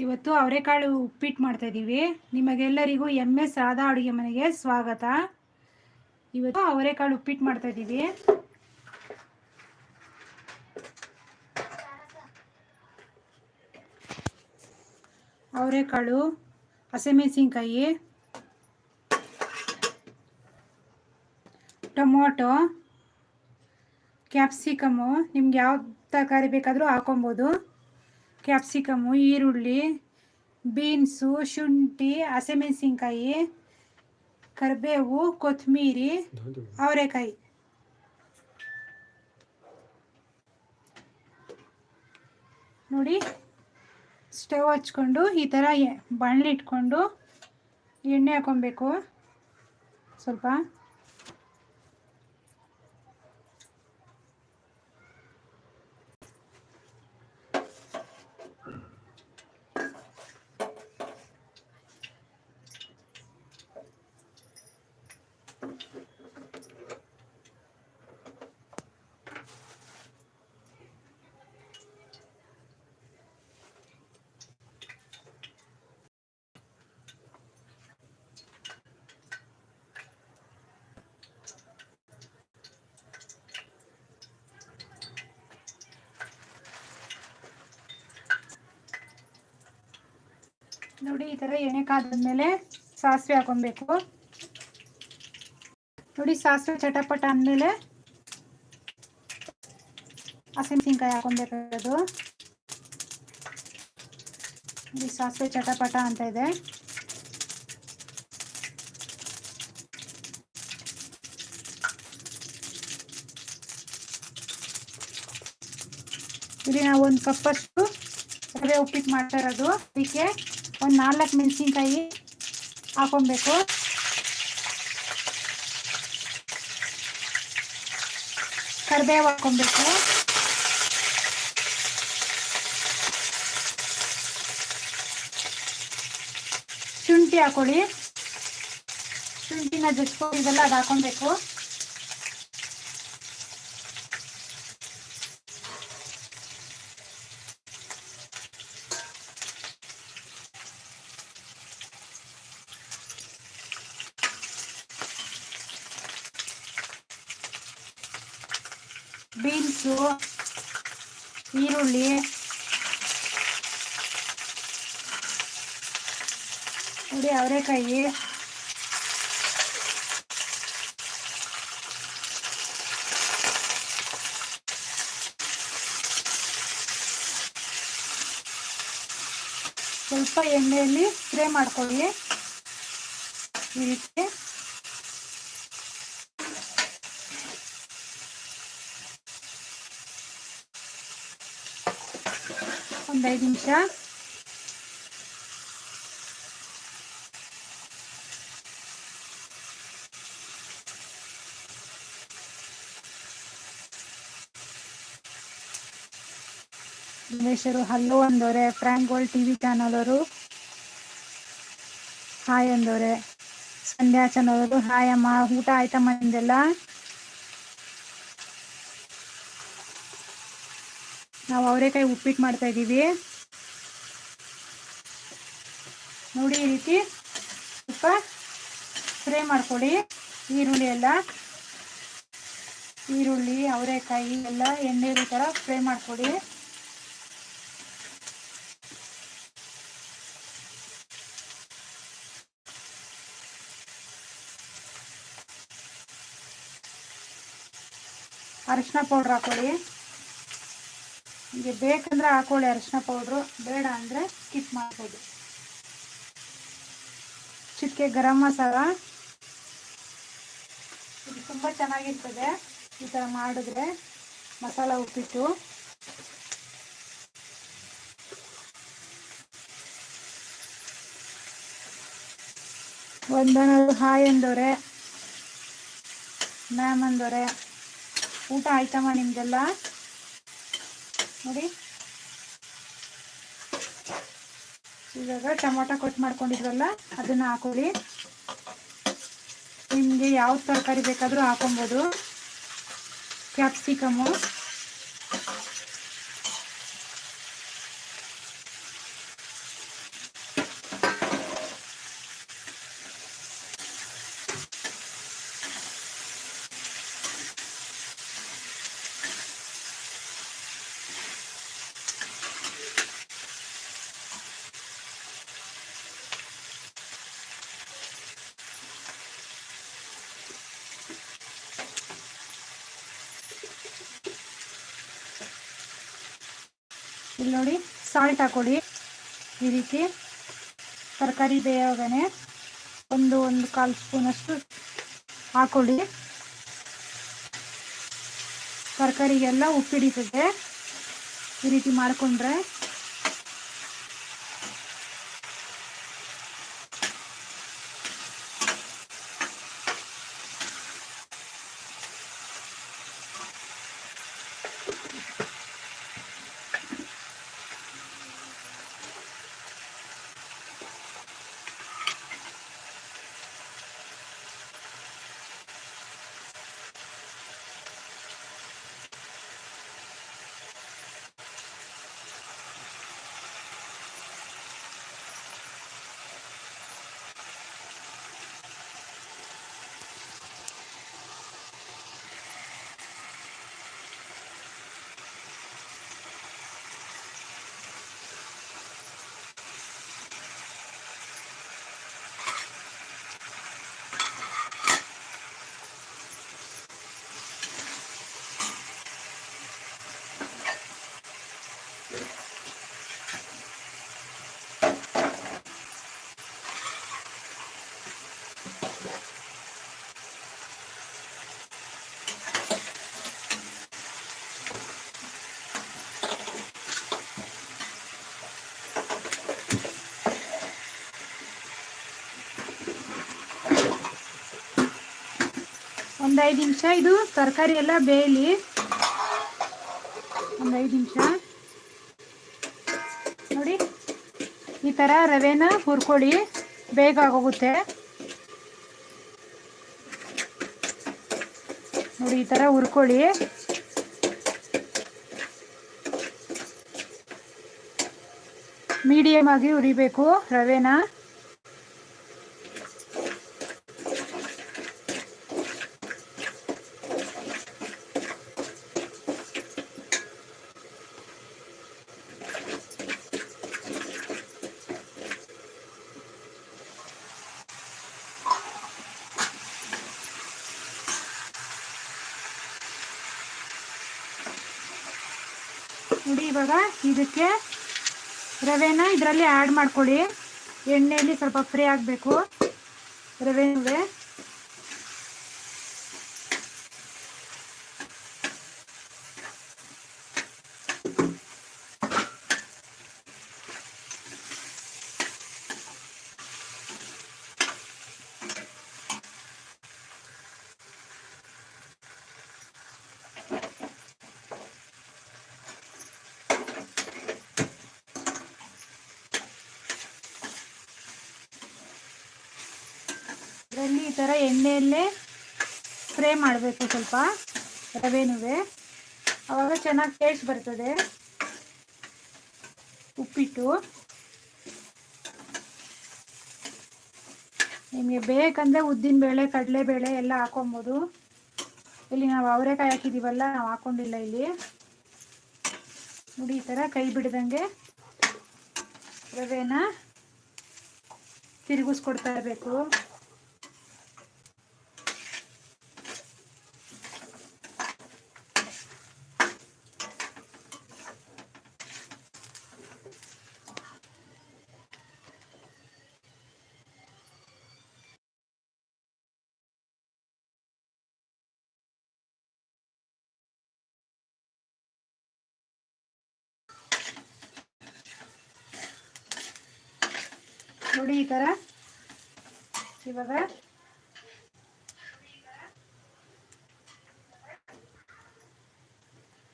ಇವತ್ತು ಅವರೆಕಾಳು ಉಪ್ಪಿಟ್ಟು ಮಾಡ್ತಾ ಇದ್ದೀವಿ ನಿಮಗೆಲ್ಲರಿಗೂ ಎಂ ಎಸ್ ರಾಧಾ ಅಡುಗೆ ಮನೆಗೆ ಸ್ವಾಗತ. ಇವತ್ತು ಅವರೆಕಾಳು ಉಪ್ಪಿಟ್ಟು ಮಾಡ್ತಾ ಇದ್ದೀವಿ ಅವರೆಕಾಳು ಹಸಿಮೆಣಸಿನ್ಕಾಯಿ, ಟೊಮೊಟೊ, ಕ್ಯಾಪ್ಸಿಕಮು, ನಿಮ್ಗೆ ಯಾವ ತರಕಾರಿ ಬೇಕಾದರೂ ಹಾಕೊಬೋದು. ಕ್ಯಾಪ್ಸಿಕಮು ಈರುಳ್ಳಿ, ಬೀನ್ಸು, ಶುಂಠಿ, ಹಸಿಮೆಣಸಿನ್ಕಾಯಿ, ಕರಿಬೇವು ಕೊತ್ತಂಬರಿ ಅವರೆಕಾಯಿ. ನೋಡಿ, ಸ್ಟವ್ ಹಚ್ಕೊಂಡು ಈ ಥರ ಬಾಣಲಿ ಇಟ್ಕೊಂಡು ಎಣ್ಣೆ ಹಾಕೊಬೇಕು. ಸ್ವಲ್ಪ. ನೋಡಿ, ಈ ಥರ ಎಣ್ಣೆ ಕಾದ್ಮೇಲೆ ಸಾಸಿವೆ ಹಾಕೊಬೇಕು ನೋಡಿ, ಸಾಸಿವೆ ಚಟಪಟ ಅಂದಮೇಲೆ ಹಸಿಮೆಣಸಿನ್ಕಾಯಿ ಹಾಕೊಬೇಕಾಗದು ನೋಡಿ, ಸಾಸಿವೆ ಚಟಪಟ ಅಂತ ಇದೆ. ಇಲ್ಲಿ ನಾವು ಒಂದು ಕಪ್ಪಷ್ಟು ರವೆ ಉಪ್ಪಿಟ್ಟು ಮಾಡ್ತಾ ಇರೋದು. ಅದಕ್ಕೆ ಒಂದು ನಾಲ್ಕು ಮೆಣಸಿನ್ಕಾಯಿ ಹಾಕೊಬೇಕು ಕರಿಬೇವು ಹಾಕೊಬೇಕು ಶುಂಠಿ ಹಾಕೊಳ್ಳಿ. ಶುಂಠಿನ ಜಜ್ಕೊಂಡಿದ್ದೆಲ್ಲ ಅದು ಹಾಕೊಬೇಕು ಬೀನ್ಸು ಈರುಳ್ಳಿ ನೋಡಿ ಅವರೆಕಾಯಿ ಸ್ವಲ್ಪ ಎಣ್ಣೆಯಲ್ಲಿ ಫ್ರೈ ಮಾಡ್ಕೊಳ್ಳಿ. ಈ ರೀತಿ ಒಂದು ಐದು ನಿಮಿಷ. ಗಣೇಶರು hello ಅಂದವ್ರೆ Frank Gold T V channel ಅವರು. ಹಾಯ್ ಅಂದವ್ರೆ ಸಂಧ್ಯಾ ಚಾನಲ್ ಅವರು. ಹಾಯ್ ಅಮ್ಮ, ಊಟ ಆಯ್ತಮ್ಮ ನಿಂದೆಲ್ಲ ನಾವು ಅವರೆಕಾಯಿ ಉಪ್ಪಿಟ್ಟು ಮಾಡ್ತಾ ಇದ್ದೀವಿ. ನೋಡಿ ಈ ರೀತಿ ಸ್ವಲ್ಪ ಫ್ರೈ ಮಾಡ್ಕೊಳ್ಳಿ. ಈರುಳ್ಳಿ ಎಲ್ಲ. ಈರುಳ್ಳಿ, ಅವರೆಕಾಯಿ ಎಲ್ಲ, ಎಣ್ಣೆ ಥರ ಫ್ರೈ ಮಾಡ್ಕೊಳ್ಳಿ. ಅರಿಶಿನ ಪೌಡ್ರ್ ಹಾಕೊಳ್ಳಿ. ನಿಮಗೆ ಬೇಕಂದ್ರೆ ಹಾಕೊಳ್ಳಿ ಅರಿಶಿನ ಪೌಡ್ರು ಬೇಡ ಅಂದರೆ ಸ್ಕಿಪ್ ಮಾಡ್ಬೋದು. ಚಿಕ್ಕೆ ಗರಂ ಮಸಾಲ. ಇದು ತುಂಬ ಚೆನ್ನಾಗಿರ್ತದೆ. ಈ ಥರ ಮಾಡಿದ್ರೆ ಮಸಾಲ ಉಪ್ಪಿಟ್ಟು. ಒಂದೊಂದು ಹಾಯ್ ಅಂದವ್ರೆ ಮ್ಯಾಮ್ ಅಂದವ್ರೆ ಊಟ ಆಯ್ತಮ್ಮ ನಿಮ್ದೆಲ್ಲ? ನೋಡಿ. ಇವಾಗ ಟೊಮೊಟೊ ಕಟ್ ಮಾಡ್ಕೊಂಡಿದ್ವಲ್ಲ ಅದನ್ನ ಹಾಕೊಳ್ಳಿ. ನಿಮಗೆ ಯಾವ ತರಕಾರಿ ಬೇಕಾದರೂ ಹಾಕೊಬೋದು. ಕ್ಯಾಪ್ಸಿಕಮು. ಇಲ್ಲಿ ನೋಡಿ ಸಾಲ್ಟ್ ಹಾಕೊಳ್ಳಿ. ಈ ರೀತಿ ತರಕಾರಿ ಬೇಯೋಗನೆ ಒಂದು ಒಂದು ಕಾಲು ಸ್ಪೂನಷ್ಟು ಹಾಕೊಳ್ಳಿ. ತರಕಾರಿಗೆಲ್ಲ ಉಪ್ಪಿಡಿತದೆ ಈ ರೀತಿ ಮಾಡಿಕೊಂಡ್ರೆ ಒಂದು ಐದು ನಿಮಿಷ. ಇದು ತರಕಾರಿ ಎಲ್ಲ ಬೇಯಲಿ. ಒಂದು ಐದು ನಿಮಿಷ. ನೋಡಿ, ಈ ಥರ ರವೆನ ಹುರ್ಕೊಳ್ಳಿ. ಬೇಗ ಆಗೋಗುತ್ತೆ. ನೋಡಿ, ಈ ಥರ ಹುರ್ಕೊಳ್ಳಿ. ಮೀಡಿಯಮ್ ಆಗಿ ಉರಿಬೇಕು ರವೆನ ನೋಡಿ ಇವಾಗ ಇದಕ್ಕೆ ರವೆನ ಇದರಲ್ಲಿ ಆ್ಯಡ್ ಮಾಡ್ಕೊಳ್ಳಿ. ಎಣ್ಣೆಯಲ್ಲಿ ಸ್ವಲ್ಪ ಫ್ರೈ ಆಗಬೇಕು. ರವೆ ಇದರಲ್ಲಿ ಈ ಥರ ಎಣ್ಣೆಯಲ್ಲೇ ಫ್ರೈ ಮಾಡಬೇಕು ಸ್ವಲ್ಪ ರವೆನೂ ಆವಾಗ ಚೆನ್ನಾಗಿ ಟೇಸ್ಟ್ ಬರ್ತದೆ. ಉಪ್ಪಿಟ್ಟು. ನಿಮಗೆ ಬೇಕಂದರೆ ಉದ್ದಿನಬೇಳೆ ಕಡಲೆಬೇಳೆ ಎಲ್ಲ ಹಾಕೊಬೋದು. ಇಲ್ಲಿ ನಾವು ಅವರೆಕಾಯಿ ಹಾಕಿದ್ದೀವಲ್ಲ ನಾವು ಹಾಕೊಂಡಿಲ್ಲ ಇಲ್ಲಿ. ನೋಡಿ, ಈ ಥರ ಕೈ ಬಿಡ್ದಂಗೆ ರವೆನ ತಿರುಗಿಸ್ಕೊಡ್ತಾ ಇರಬೇಕು. ನೋಡಿ ಈ ಥರ ಇವಾಗ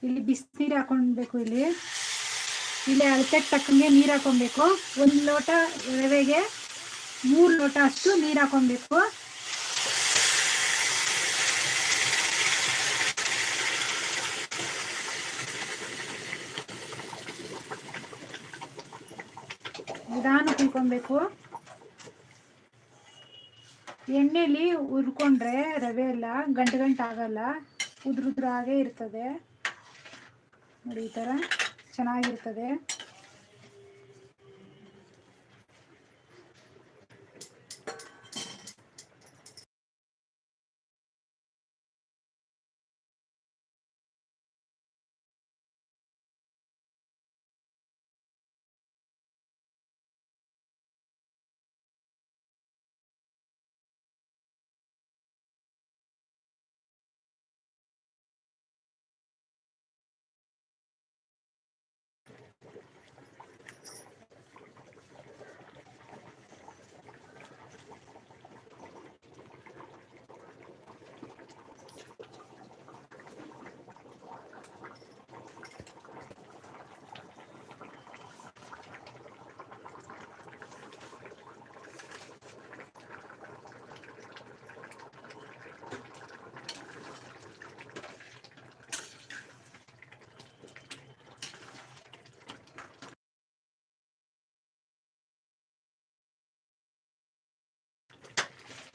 ಇಲ್ಲಿ ಬಿಸಿನೀರು ಹಾಕೊಳ್ಬೇಕು ಇಲ್ಲಿ. ಇಲ್ಲಿ ಅಳತೆಗೆ ತಕ್ಕಂಗೆ ನೀರು ಹಾಕೊಬೇಕು ಒಂದು ಲೋಟ ರವೆಗೆ ಮೂರು ಲೋಟ ಅಷ್ಟು ನೀರು ಹಾಕೊಬೇಕು ನಿಧಾನ ಕುಯ್ಕೊಬೇಕು ಎಣ್ಣೆಲಿ ಉರ್ಕೊಂಡ್ರೆ ರವೆ ಎಲ್ಲ ಗಂಟು ಗಂಟು ಆಗಲ್ಲ, ಉದ್ರುದ್ರಾಗೆ ಇರ್ತದೆ. ನೋಡಿ ಈ ಥರ ಚೆನ್ನಾಗಿರ್ತದೆ.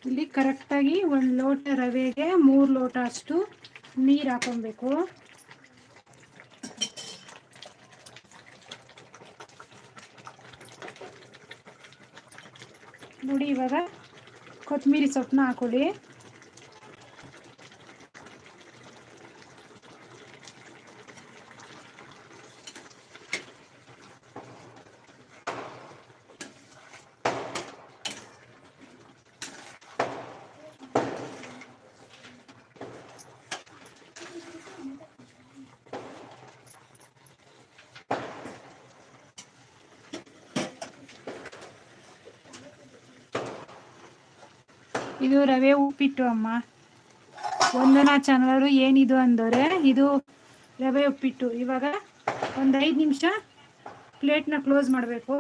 ಇಲ್ಲಿ ಕರೆಕ್ಟಾಗಿ ಒಂದು ಲೋಟ ರವೆಗೆ ಮೂರು ಲೋಟ ಅಷ್ಟು ನೀರು ಹಾಕೊಬೇಕು. ನೋಡಿ ಇವಾಗ ಕೊತ್ತಂಬರಿ ಸೊಪ್ಪನ್ನ ಹಾಕೊಳ್ಳಿ. ಇದು ರವೆ ಉಪ್ಪಿಟ್ಟು, ಅಮ್ಮ. ಒಂದನ ಚಾನಲರು ಏನಿದು ಅಂದವ್ರೆ ಇದು ರವೆ ಉಪ್ಪಿಟ್ಟು. ಇವಾಗ ಒಂದು ಐದು ನಿಮಿಷ ಪ್ಲೇಟ್ನ ಕ್ಲೋಸ್ ಮಾಡಬೇಕು.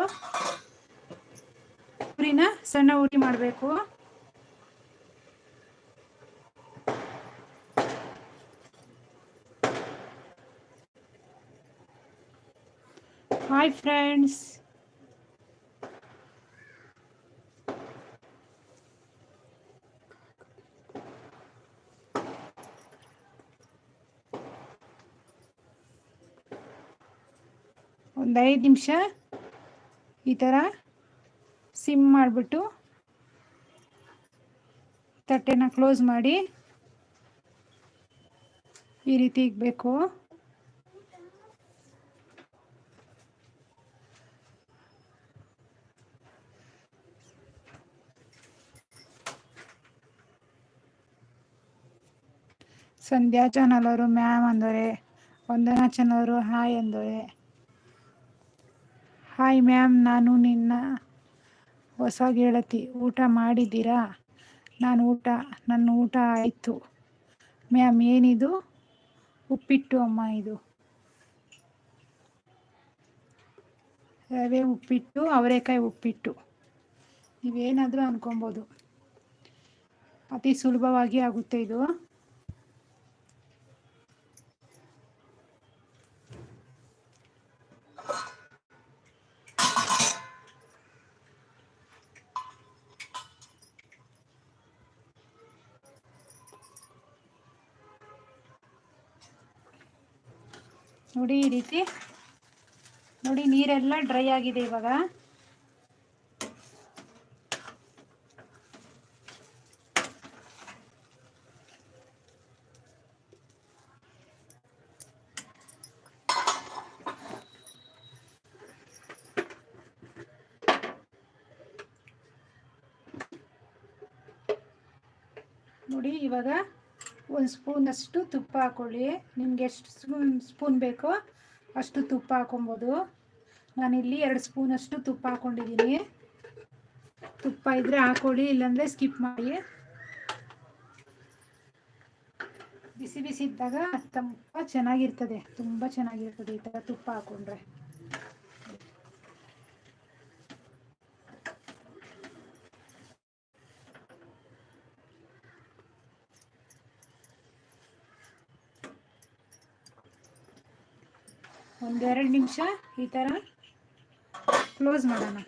ಉರಿನ ಸಣ್ಣ ಉರಿ ಮಾಡಬೇಕು. ಹಾಯ್ ಫ್ರೆಂಡ್ಸ್ ಒಂದು ಐದು ನಿಮಿಷ ಈ ಥರ ಸಿಮ್ ಮಾಡಿಬಿಟ್ಟು ತಟ್ಟೆನ ಕ್ಲೋಸ್ ಮಾಡಿ ಈ ರೀತಿ ಇಕ್ಬೇಕು. ಸಂಧ್ಯಾ ಚಾನಲ್ ಅವರು ಮ್ಯಾಮ್ ಅಂದರೆ ವಂದನಾ ಚಾನಲ್ ಅವರು ಹಾಯ್ ಅಂದರೆ ಹಾಯ್ ಮ್ಯಾಮ್ ನಾನು ನಿನ್ನ ಹೊಸ ಗೆಳತಿ. ಊಟ ಮಾಡಿದ್ದೀರಾ? ನಾನು ಊಟ, ನನ್ನ ಊಟ ಆಯಿತು. ಮ್ಯಾಮ್ ಏನಿದು? ಉಪ್ಪಿಟ್ಟು ಅಮ್ಮ ಇದು. ರವೆ ಉಪ್ಪಿಟ್ಟು, ಅವರೆಕಾಯಿ ಉಪ್ಪಿಟ್ಟು. ನೀವೇನಾದರೂ ಅಂದ್ಕೊಬೋದು ಅತಿ ಸುಲಭವಾಗಿ ಆಗುತ್ತೆ ಇದು. ನೋಡಿ ಈ ರೀತಿ. ನೋಡಿ ನೀರೆಲ್ಲ ಡ್ರೈ ಆಗಿದೆ ಇವಾಗ. ನೋಡಿ ಇವಾಗ ಒಂದು ಸ್ಪೂನಷ್ಟು ತುಪ್ಪ ಹಾಕೊಳ್ಳಿ. ನಿಮ್ಗೆ ಎಷ್ಟು ಸ್ಪೂನ್ ಸ್ಪೂನ್ ಬೇಕೋ ಅಷ್ಟು ತುಪ್ಪ ಹಾಕೊಬೋದು. ನಾನಿಲ್ಲಿ ಎರಡು ಸ್ಪೂನಷ್ಟು ತುಪ್ಪ ಹಾಕ್ಕೊಂಡಿದ್ದೀನಿ ತುಪ್ಪ ಇದ್ದರೆ ಹಾಕೊಳ್ಳಿ, ಇಲ್ಲಾಂದರೆ ಸ್ಕಿಪ್ ಮಾಡಿ. ಬಿಸಿ ಬಿಸಿ ಇದ್ದಾಗ ತುಂಬ ಚೆನ್ನಾಗಿರ್ತದೆ. ತುಂಬ ಚೆನ್ನಾಗಿರ್ತದೆ ಈ ಥರ ತುಪ್ಪ ಹಾಕ್ಕೊಂಡ್ರೆ ಒಂದೆರಡು ನಿಮಿಷ ಈ ಥರ ಕ್ಲೋಸ್ ಮಾಡೋಣ.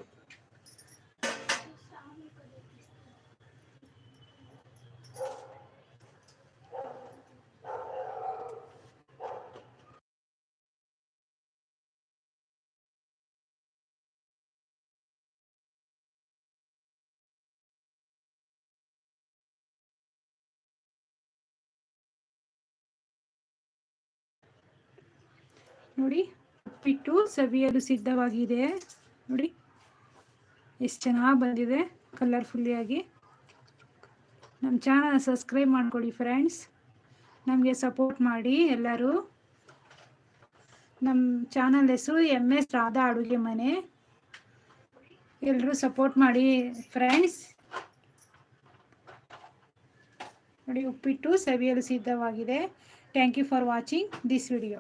ನೋಡಿ, ಉಪ್ಪಿಟ್ಟು ಸವಿಯಲು ಸಿದ್ಧವಾಗಿದೆ. ನೋಡಿ, ಎಷ್ಟು ಚೆನ್ನಾಗಿ ಬಂದಿದೆ ಕಲರ್ಫುಲ್ಲಿಯಾಗಿ ನಮ್ಮ ಚಾನಲ್ ಸಬ್ಸ್ಕ್ರೈಬ್ ಮಾಡ್ಕೊಳ್ಳಿ ಫ್ರೆಂಡ್ಸ್ ನಮಗೆ ಸಪೋರ್ಟ್ ಮಾಡಿ ಎಲ್ಲರೂ. ನಮ್ಮ ಚಾನಲ್ ಹೆಸರು ಎಂ ಎಸ್ ರಾಧಾ ಅಡುಗೆ ಮನೆ. ಎಲ್ಲರೂ ಸಪೋರ್ಟ್ ಮಾಡಿ ಫ್ರೆಂಡ್ಸ್ ನೋಡಿ, ಉಪ್ಪಿಟ್ಟು ಸವಿಯಲು ಸಿದ್ಧವಾಗಿದೆ. Thank you for watching this video